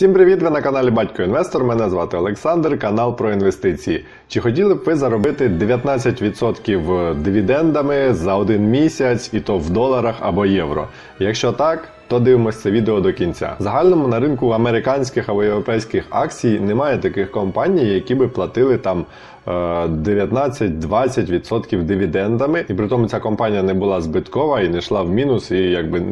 Всім привіт! Ви на каналі Батько Інвестор. Мене звати Олександр, канал про інвестиції. Чи хотіли б ви заробити 19% дивідендами за один місяць, і то в доларах або євро? Якщо так, то дивимося це відео до кінця. В загальному на ринку американських або європейських акцій немає таких компаній, які би платили там 19-20% дивідендами, і при тому ця компанія не була збиткова і не йшла в мінус, і якби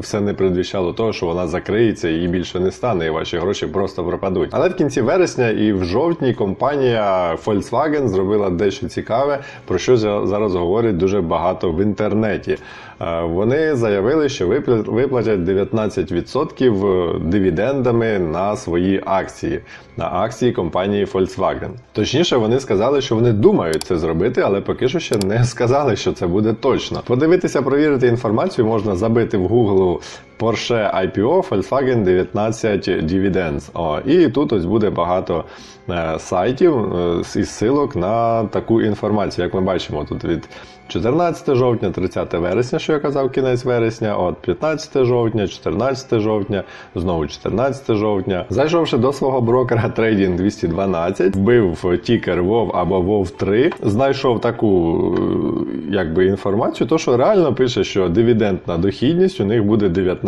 все не передвіщало того, що вона закриється і більше не стане, і ваші гроші просто пропадуть. Але в кінці вересня і в жовтні компанія Volkswagen зробила дещо цікаве, про що за- зараз говорять дуже багато в інтернеті. Е, Вони заявили, що виплатять 19% дивідендами на свої акції, на акції компанії Volkswagen. Точніше, вони сказали, що вони думають це зробити, але поки що ще не сказали, що це буде точно. Подивитися, провірити інформацію можна забити в Google Porsche IPO Volkswagen 19 Dividends. О, і тут ось буде багато е, сайтів е, із силок на таку інформацію. Як ми бачимо, тут від 14 жовтня, 30 вересня, що я казав, кінець вересня, от 15 жовтня, 14 жовтня, знову 14 жовтня. Зайшовши до свого брокера Trading 212, вбив тікер WoW або WoW 3, знайшов таку е, якби інформацію, то що реально пише, що дивідендна дохідність у них буде 19%.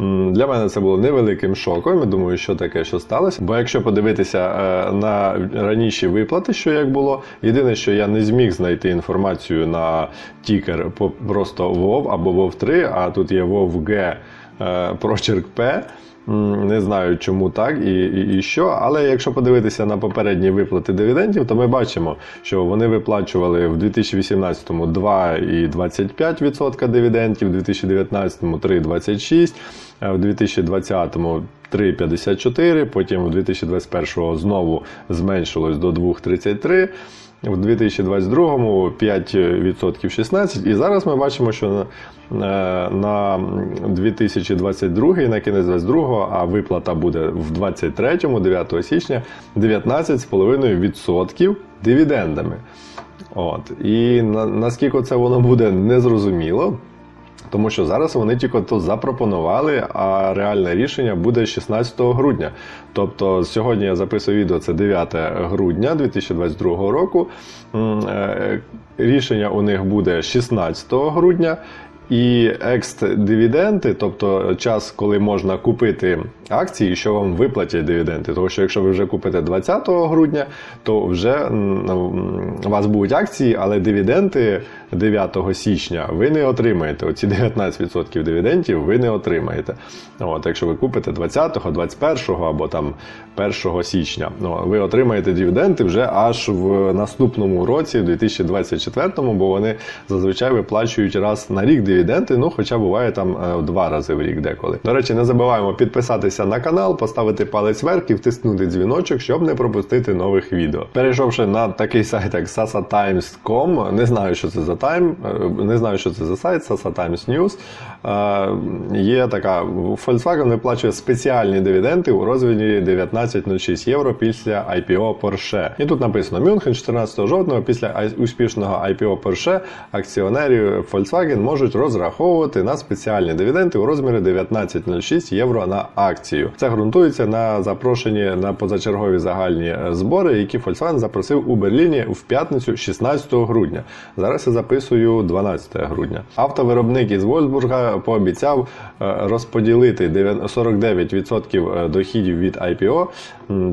М, Для мене це було невеликим шоком. Я думаю, що таке, що сталося. Бо якщо подивитися е, на раніші виплати, що як було, єдине, що я не зміг знайти інформацію на тікер просто Вов або Вов 3, а тут є Вов G е, прочерк P. Не знаю, чому так і, і, і що. Але якщо подивитися на попередні виплати дивідендів, то ми бачимо, що вони виплачували в 2018-му 2,25% дивідендів, в 2019-му 3,26%, а в 2020-му 3,54%, потім в 2021 знову зменшилось до 2,33%. В 2022 5% 16, і зараз ми бачимо, що на, на 2022 на кінець 22, а виплата буде в 23, 9 січня 19,5% дивідендами. От. І на, наскільки це воно буде незрозуміло. Тому що зараз вони тільки то запропонували, а реальне рішення буде 16 грудня. Тобто сьогодні я записую відео, це 9 грудня 2022 року. Е, Рішення у них буде 16 грудня. І екст-дивіденти, тобто час, коли можна купити акції, що вам виплатять дивіденди. Тому що якщо ви вже купите 20 грудня, то вже у вас будуть акції, але дивіденди 9 січня ви не отримаєте. Оці 19% дивідендів ви не отримаєте. От, якщо ви купите 20, 21 або там 1 січня, ну, ви отримаєте дивіденди вже аж в наступному році, в 2024, бо вони зазвичай виплачують раз на рік дивіденди, ну хоча буває там е, два рази в рік деколи. До речі, не забуваємо підписатися на канал, поставити палець вверх і втиснути дзвіночок, щоб не пропустити нових відео. Перейшовши на такий сайт, як sasatimes.com, не знаю, що це за тайм, е, не знаю, що це за сайт, Sasa News. Є така Volkswagen виплачує спеціальні дивіденди у розмірі 19,06 євро після IPO Porsche. І тут написано Мюнхен 14 жовтня після успішного IPO Porsche акціонерів Volkswagen можуть розраховувати на спеціальні дивіденди у розмірі 19,06 євро на акцію. Це ґрунтується на запрошенні на позачергові загальні е, збори, які Volkswagen запросив у Берліні в п'ятницю 16 грудня. Зараз я записую 12 грудня. Автовиробник із Вольсбурга пообіцяв е, розподілити 49% доходів від IPO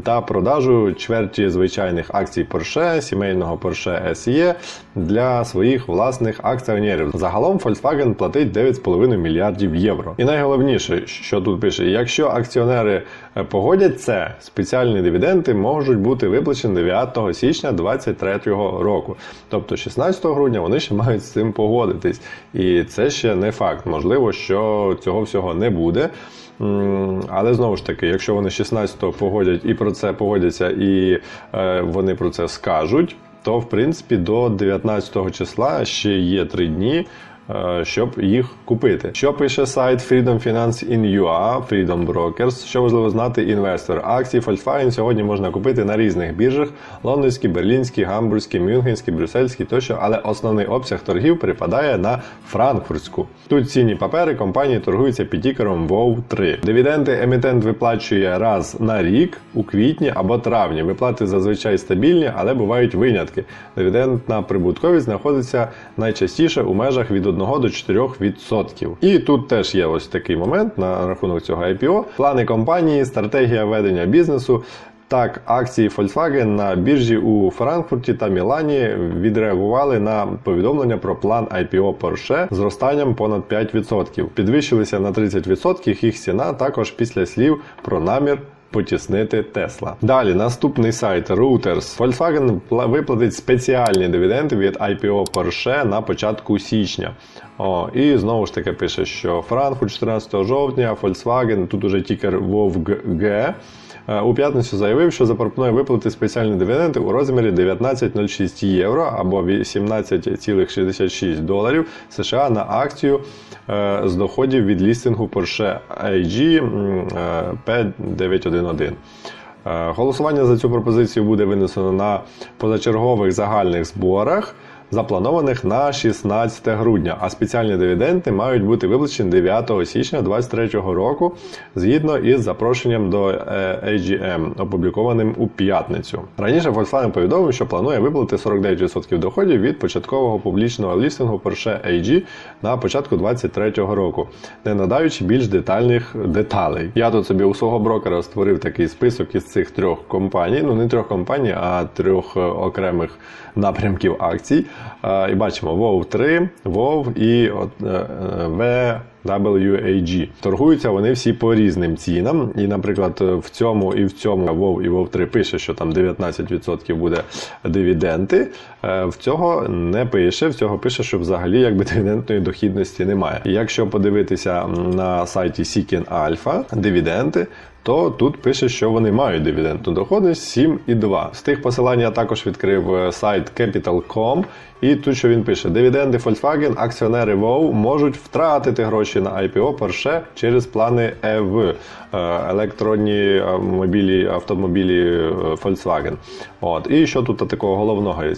та продажу чверті звичайних акцій Porsche, сімейного Porsche SE для своїх власних акціонерів. Загалом Volkswagen платить 9,5 мільярдів євро. І найголовніше, що тут пише: якщо акціонери е, погодять це, спеціальні дивіденди можуть бути виплачені 9 січня 2023 року. Тобто 16 грудня вони ще мають з цим погодитись. І це ще не факт. Можливо, що цього всього не буде. Але знову ж таки, якщо вони 16-го погодять і про це погодяться, і е, вони про це скажуть, то в принципі до 19 числа ще є 3 дні. Е, щоб їх купити. Що пише сайт Freedom Finance in UA, Freedom Brokers? Що важливо знати інвестор? Акції Volkswagen сьогодні можна купити на різних біржах: лондонські, берлінські, гамбурзькі, мюнхенські, брюссельські тощо, але основний обсяг торгів припадає на франкфуртську. Тут цінні папери компанії торгуються під тікером WOW3. Дивіденди емітент виплачує раз на рік у квітні або травні. Виплати зазвичай стабільні, але бувають винятки. Дивідендна прибутковість знаходиться найчастіше у межах від 1 до 4%. І тут теж є ось такий момент на рахунок цього IPO. Плани компанії, стратегія ведення бізнесу. Так, акції Volkswagen на біржі у Франкфурті та Мілані відреагували на повідомлення про план IPO Porsche з зростанням понад 5%. Підвищилися на 30% їх ціна також після слів про намір. Потіснити Тесла. Далі наступний сайт Reuters. Volkswagen виплатить спеціальні дивіденди від IPO Porsche на початку січня. О, і знову ж таки пише, що Франку 14 жовтня, Volkswagen, тут уже тікер Вовг у п'ятницю заявив, що запропонує виплатити спеціальні дивіденди у розмірі 19,06 євро або 18,66 доларів США на акцію е, з доходів від лістингу Porsche AG м, е, P911. Е, Голосування за цю пропозицію буде винесено на позачергових загальних зборах, запланованих на 16 грудня, а спеціальні дивіденди мають бути виплачені 9 січня 2023 року згідно із запрошенням до е, AGM, опублікованим у п'ятницю. Раніше Volkswagen повідомив, що планує виплатити 49% доходів від початкового публічного лістингу Porsche AG на початку 2023 року, не надаючи більш детальних деталей. Я тут собі у свого брокера створив такий список із цих трьох компаній, ну не трьох компаній, а трьох е, окремих напрямків акцій. І бачимо WoW 3, WoW і е, WAG. Торгуються вони всі по різним цінам. І, наприклад, в цьому і в цьому WoW і WoW 3 пише, що там 19% буде дивіденти. Е, В цього не пише, в цього пише, що взагалі якби дивідендної дохідності немає. Якщо подивитися на сайті Seeking Alpha дивіденти, то тут пише, що вони мають дивідендну доходність 7,2. З тих посилань я також відкрив е, сайт Capital.com, і тут що він пише: дивіденди Volkswagen, акціонери WOW можуть втратити гроші на IPO Porsche через плани EV, е, електронні мобілі, автомобілі Volkswagen. От. І що тут такого головного є?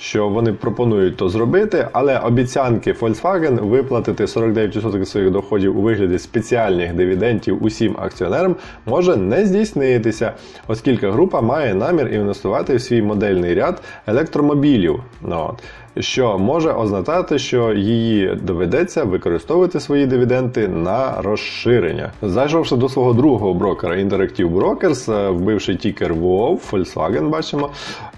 Що вони пропонують то зробити, але обіцянки Volkswagen виплатити 49% своїх доходів у вигляді спеціальних дивідендів усім акціонерам може не здійснитися, оскільки група має намір інвестувати в свій модельний ряд електромобілів. Ну, от. Що може означати, що її доведеться використовувати свої дивіденди на розширення. Зайшовши до свого другого брокера Interactive Brokers, е, вбивши тікер WoW, Volkswagen, бачимо,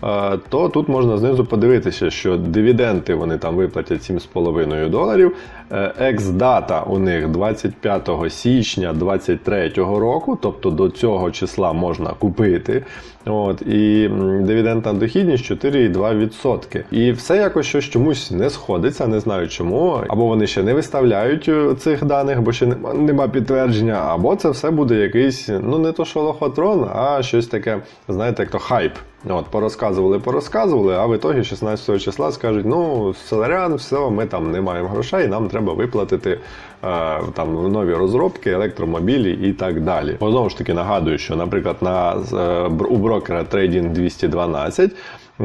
е, то тут можна знизу подивитися, що дивіденди вони там виплатять 7,5 доларів. Е, Екс-дата у них 25 січня 2023 року, тобто до цього числа можна купити. От, І дивідендна дохідність 4,2%. І все якось щось чомусь не сходиться, не знаю чому. Або вони ще не виставляють е, цих даних, бо ще нема, нема підтвердження, або це все буде якийсь, ну не то що лохотрон, а щось таке, знаєте, як то хайп. От, порозказували, порозказували, а в ітогі 16 числа скажуть: ну, селерян, все, ми там не маємо грошей, нам треба виплатити е, там нові розробки, електромобілі і так далі. Бо знову ж таки нагадую, що, наприклад, на, е, у брокера Trading 212 е,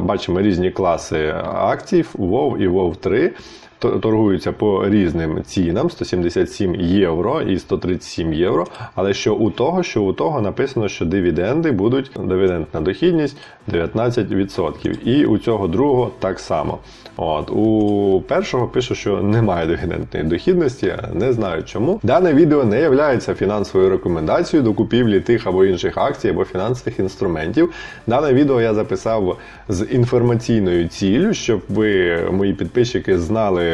бачимо різні класи акцій WoW і WoW 3 т- торгуються по різним цінам 177 євро і 137 євро. Але що у того, що у того написано, що дивіденди будуть дивідендна дохідність 19%. І у цього другого так само. От у першого пише, що немає дивідендної дохідності. Не знаю чому. Дане відео не є фінансовою рекомендацією до купівлі тих або інших акцій або фінансових інструментів. Дане відео я записав з інформаційною ціллю, щоб ви, мої підписчики, знали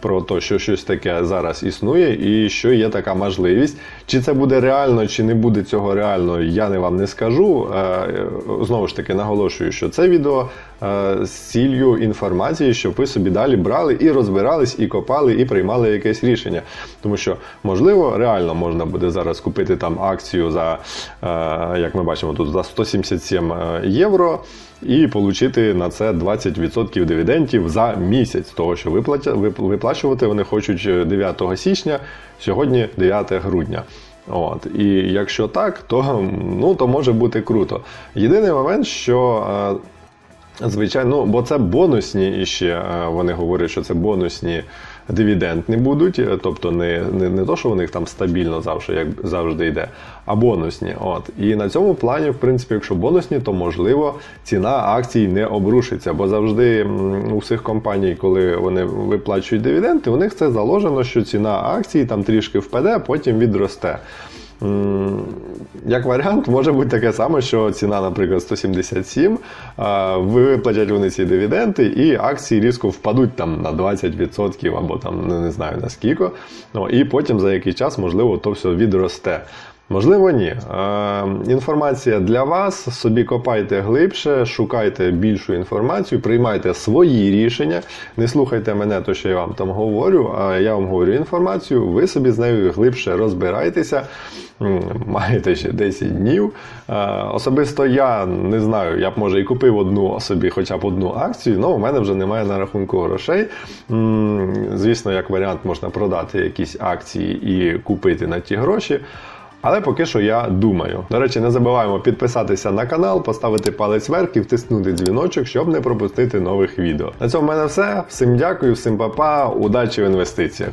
про те, що щось таке зараз існує, і що є така можливість. Чи це буде реально, чи не буде цього реально, я не вам не скажу. Е, Знову ж таки, наголошую, що це відео е, з ціллю інформації, щоб ви собі далі брали і розбирались, і копали, і приймали якесь рішення. Тому що, можливо, реально можна буде зараз купити там акцію за, е, як ми бачимо, тут за 177 євро. І отримати на це 20% дивідендів за місяць, того що виплачувати вони хочуть 9 січня, сьогодні 9 грудня. От. І якщо так, то, ну, то може бути круто. Єдиний момент, що. е, Звичайно, ну, бо це бонусні іще. е, Вони говорять, що це бонусні дивідендні будуть, е, тобто не, не, не то, що у них там стабільно завжди, як завжди йде, а бонусні. От. І на цьому плані, в принципі, якщо бонусні, то можливо ціна акцій не обрушиться. Бо завжди у всіх компаній, коли вони виплачують дивіденди, у них це заложено, що ціна акцій там трішки впаде, потім відросте. Як варіант, може бути таке саме, що ціна, наприклад, 177, виплатять вони ці дивіденди, і акції різко впадуть там на 20% або там не знаю на скільки. Ну, і потім за який час, можливо, то все відросте. Можливо, ні. Е, інформація для вас. Собі копайте глибше, шукайте більшу інформацію, приймайте свої рішення. Не слухайте мене, то що я вам там говорю, а я вам говорю інформацію, ви собі з нею глибше розбирайтеся. Маєте ще 10 днів. Е, Особисто я не знаю, я б може і купив одну собі, хоча б одну акцію, але у мене вже немає на рахунку грошей. Звісно, як варіант можна продати якісь акції і купити на ті гроші. Але поки що я думаю. До речі, не забуваємо підписатися на канал, поставити палець вверх і втиснути дзвіночок, щоб не пропустити нових відео. На цьому в мене все. Всім дякую, всім па-па, удачі в інвестиціях.